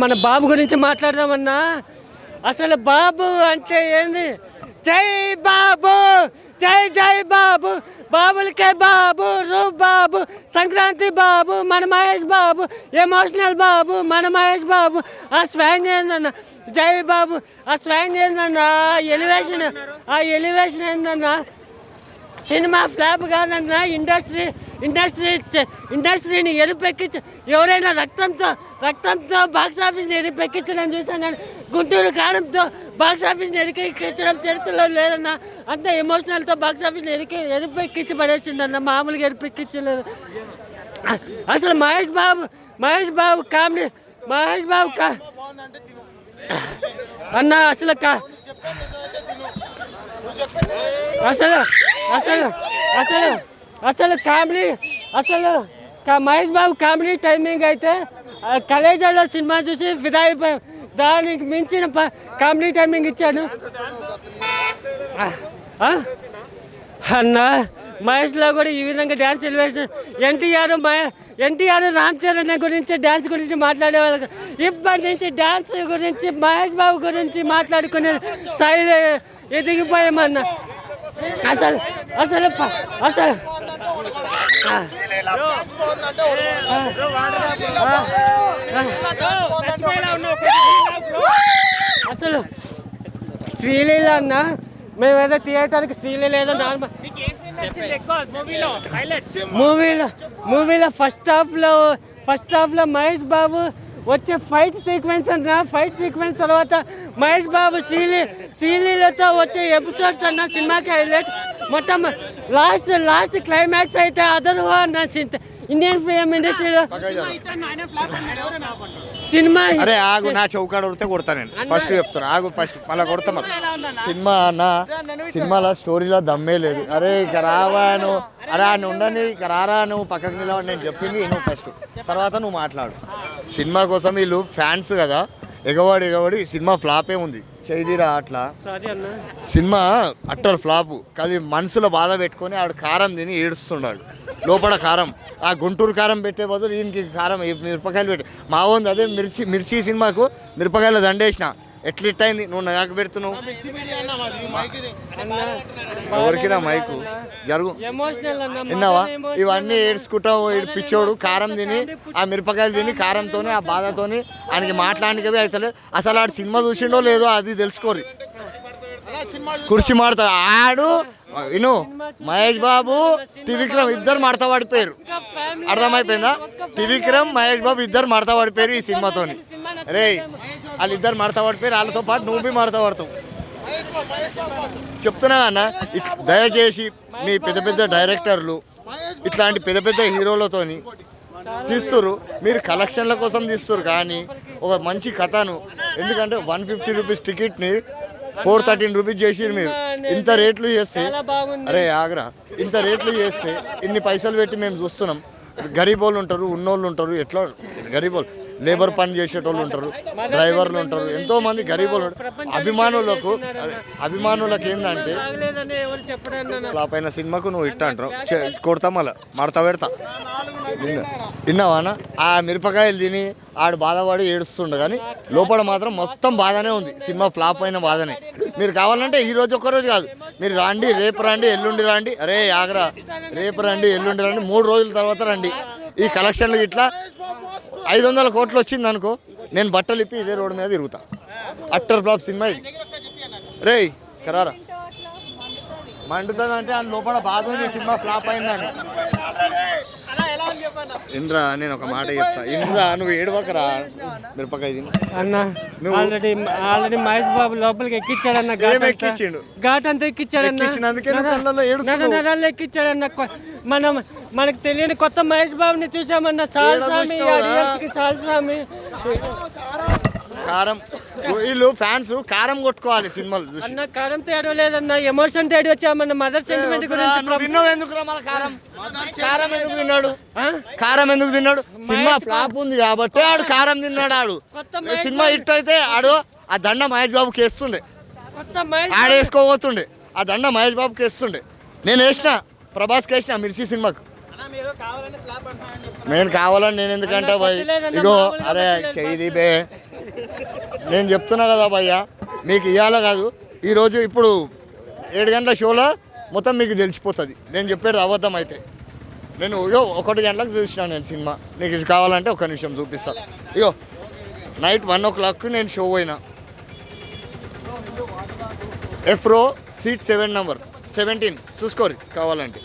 మన బాబు గురించి మాట్లాడదామన్నా? అసలు బాబు అంటే ఏంది? జై బాబు! జై జై బాబు! బాబులకే బాబు రూప్ బాబు సంక్రాంతి బాబు మన మహేష్ బాబు ఎమోషనల్ బాబు మన మహేష్ బాబు ఆ స్వాంగ్ ఏందన్న? జై బాబు! ఆ స్వాంగ్ ఏందన్న? ఎలివేషన్ ఆ ఎలివేషన్ ఏందన్నా? సినిమా ఫ్లాప్ కాదన్న ఇండస్ట్రీ ఇండస్ట్రీ ఇండస్ట్రీని ఎరుపెక్కించ ఎవరైనా రక్తంతో రక్తంతో బాక్స్ ఆఫీస్ని ఎరిపెక్కించడం చూసాను కానీ గుంటూరు కారంతో బాక్స్ ఆఫీస్ని ఎరికెక్కించడం చరిత్రలో లేదన్న అంత ఎమోషనల్తో బాక్స్ ఆఫీస్ని ఎరికి ఎరుపెక్కించి పడేసిండన్న మామూలుగా ఎరిపెక్కించలేదు అసలు మహేష్ బాబు మహేష్ బాబు కామెడీ మహేష్ బాబు కా అన్న అసలు కా అసలు అసలు అసలు అసలు కామెడీ అసలు మహేష్ బాబు కామెడీ టైమింగ్ అయితే ఆ కలేజాలో సినిమా చూసి ఫిదా అయిపోయాం. దానికి మించిన ప- కామెడీ టైమింగ్ ఇచ్చాడు. అన్న మహేష్లో కూడా ఈ విధంగా dance elevation NTR NTR Ram Charan గురించి డ్యాన్స్ గురించి మాట్లాడేవాళ్ళు. ఇప్పటి నుంచి డ్యాన్స్ గురించి మహేష్ బాబు గురించి మాట్లాడుకునే శైలి ఎదిగిపోయామన్న అసలు అసలు అసలు అసలు శ్రీలీల అన్న మేమేదో థియేటర్కి శ్రీలీల ఏదో నార్మల్ మూవీలో మూవీలో ఫస్ట్ హాఫ్లో ఫస్ట్ హాఫ్లో మహేష్ బాబు వచ్చే ఫైట్ సీక్వెన్స్ అన్న ఫైట్ సీక్వెన్స్ తర్వాత మహేష్ బాబు శ్రీలీ శ్రీలీలతో వచ్చే ఎపిసోడ్స్ అన్న సినిమాకి హైలైట్ మొత్తం లాస్ట్ లాస్ట్ క్లైమాక్స్ అయితే అదర్ అన్న ఇండియన్ ఫిలిం ఇండస్ట్రీలో సినిమా అరే ఆగు నా చౌకాడ కొడితే కొడతా నేను. ఫస్ట్ చెప్తాను ఆగు ఫస్ట్ మళ్ళీ కొడతా సినిమా అన్న సినిమాలో స్టోరీలో దమ్మే లేదు. అరే ఇక రావా నువ్వు. అరే అని ఉండని ఇక రారా నువ్వు. పక్కకు నిలవని నేను చెప్పింది నువ్వు ఫస్ట్ తర్వాత నువ్వు మాట్లాడు. సినిమా కోసం వీళ్ళు ఫ్యాన్స్ కదా. ఎగవాడి ఎగవాడి సినిమా ఫ్లాపే ఉంది. చేదిరా అట్లా. సినిమా అట్టర్ ఫ్లాపు. కానీ మనసులో బాధ పెట్టుకొని ఆడు కారం తిని ఏడుస్తున్నాడు. లోపల కారం. ఆ గుంటూరు కారం పెట్టే బదులు ఈయనకి కారం మిరపకాయలు పెట్టి మా ఉంది అదే మిర్చి మిర్చి సినిమాకు మిరపకాయలు దండేసిన. ఎట్లిట్టయింది నువ్వు నాకు పెడుతున్నావు. ఎవరికి నా మైకు? జరుగు. విన్నావా? ఇవన్నీ ఏడ్చుకుంటావు పిచ్చోడు కారం తిని ఆ మిరపకాయలు తిని కారంతోని ఆ బాధతోని ఆయనకి మాట్లాడనికవే అవుతలే అసలు ఆడు సినిమా చూసిండో లేదో అది తెలుసుకోరు. కుర్చీ మాడతాడు ఆడు విను మహేష్ బాబు త్రివిక్రమ్ ఇద్దరు మడత పడిపోయారు. అర్థమైపోయిందా? త్రివిక్రమ్ మహేష్ బాబు ఇద్దరు మడత పడిపోయారు ఈ సినిమాతోని. రే వాళ్ళు ఇద్దరు మడత పడిపోయారు. వాళ్ళతో పాటు నువ్వు బి మడత పడతావు. చెప్తున్నా అన్న దయచేసి మీ పెద్ద పెద్ద డైరెక్టర్లు ఇట్లాంటి పెద్ద పెద్ద హీరోలతోని తీస్తురు మీరు కలెక్షన్ల కోసం తీస్తురు కానీ ఒక మంచి కథను. ఎందుకంటే వన్ ఫిఫ్టీ రూపీస్ టికెట్ని ఫోర్ థర్టీన్ రూపీస్ చేసిరు మీరు. ఇంత రేట్లు చేస్తే అరే ఆగ్రా ఇంత రేట్లు చేస్తే ఇన్ని పైసలు పెట్టి మేము చూస్తున్నాం. గరీబోళ్ళు ఉంటారు ఉన్నోళ్ళు ఉంటారు ఎట్లా గరీబోళ్ళు. లేబర్ పని చేసేటోళ్ళు ఉంటారు డ్రైవర్లు ఉంటారు ఎంతో మంది గరీబులు ఉంటారు. అభిమానులకు అభిమానులకు ఏంటంటే బాగలేదని ఫ్లాప్ అయిన సినిమాకు నువ్వు ఇట్ట అంటారు కొడతా మళ్ళీ మడత పెడతా. తిన్నావానా విన్నావానా ఆ మిరపకాయలు తిని ఆడు బాధపడి ఏడుస్తుండు కానీ లోపల మాత్రం మొత్తం బాధనే ఉంది. సినిమా ఫ్లాప్ అయిన బాధనే. మీరు కావాలంటే ఈ రోజు ఒక్కరోజు కాదు. మీరు రండి రేపు రండి ఎల్లుండి రండి. అరే ఆగ్రా. రేపు రండి ఎల్లుండి రండి. మూడు రోజుల తర్వాత రండి. ఈ కలెక్షన్లు ఇట్లా ఐదు వందల కోట్లు వచ్చింది అనుకో నేను బట్టలు ఇప్పి ఇదే రోడ్డు మీద తిరుగుతా. అట్టర్ ఫ్లాప్ సినిమా ఇది. రేయ్ కరారా. మండుతుంది అంటే ఆ లోపల బాధ ఉంది సినిమా ఫ్లాప్ అయిందని. ఇంద్రా నేను ఒక మాట చెప్తా. ఇంద్రా నువ్వు ఏడవకరా? మిరపకాయ అన్న నువ్వు- ఆల్రెడీ ఆల్రెడీ మహేష్ బాబు లోపలికి ఎక్కిచ్చాడన్న ఘాట్ ఏం అంతా. ఎక్కిచ్చిండు? ఘాట్ అంతా ఎక్కిచ్చాడన్న. ఎక్కిచ్చాడన్న మనం మనకు తెలియని కొత్త మహేష్ బాబుని చూసామన్న. చాలు స్వామి చాలు స్వామి కారం. వీళ్ళు ఫ్యాన్స్ కారం కొట్టుకోవాలి సినిమాలు చూసి. అన్న కారం తేడా లేదన్న ఎమోషన్ తేడి వచ్చామన్న మదర్ సెంటిమెంట్ వద్దురా, గురించి నువ్వు తిన్నావు ఎందుకురా మన కారం? కారం ఎందుకు తిన్నాడు? ఆ? కారం ఎందుకు తిన్నాడు? సినిమా ఫ్లాప్ ఉంది కాబట్టి ఆడు కారం తిన్నాడు ఆడు. సినిమా హిట్ అయితే ఆడు ఆ దండ మహేష్ బాబుకి వేస్తుండే. కొత్త మహేష్ ఆడేసుకోబోతుండే ఆ దండ మహేష్ బాబుకి వేస్తుండే. నేను వేసిన ప్రభాస్కి వేసిన మిర్చి సినిమాకు. నేను కావాలని నేను ఎందుకంటే ఇగో అరే చెయ్యి బే నేను చెప్తున్నా కదా భయ్య మీకు ఇవ్వాల కాదు. ఈరోజు ఇప్పుడు ఏడు గంటల షోలో మొత్తం మీకు తెలిసిపోతుంది. నేను చెప్పేది అబద్ధం అయితే. నేను ఇగో ఒకటి గంటలకు చూసిన నేను సినిమా. నీకు ఇది కావాలంటే ఒక నిమిషం చూపిస్తాను ఇగో నైట్ వన్ ఓ క్లాక్ నేను షో పోయినా. F row seat seven number seventeen చూసుకోరు కావాలంటే.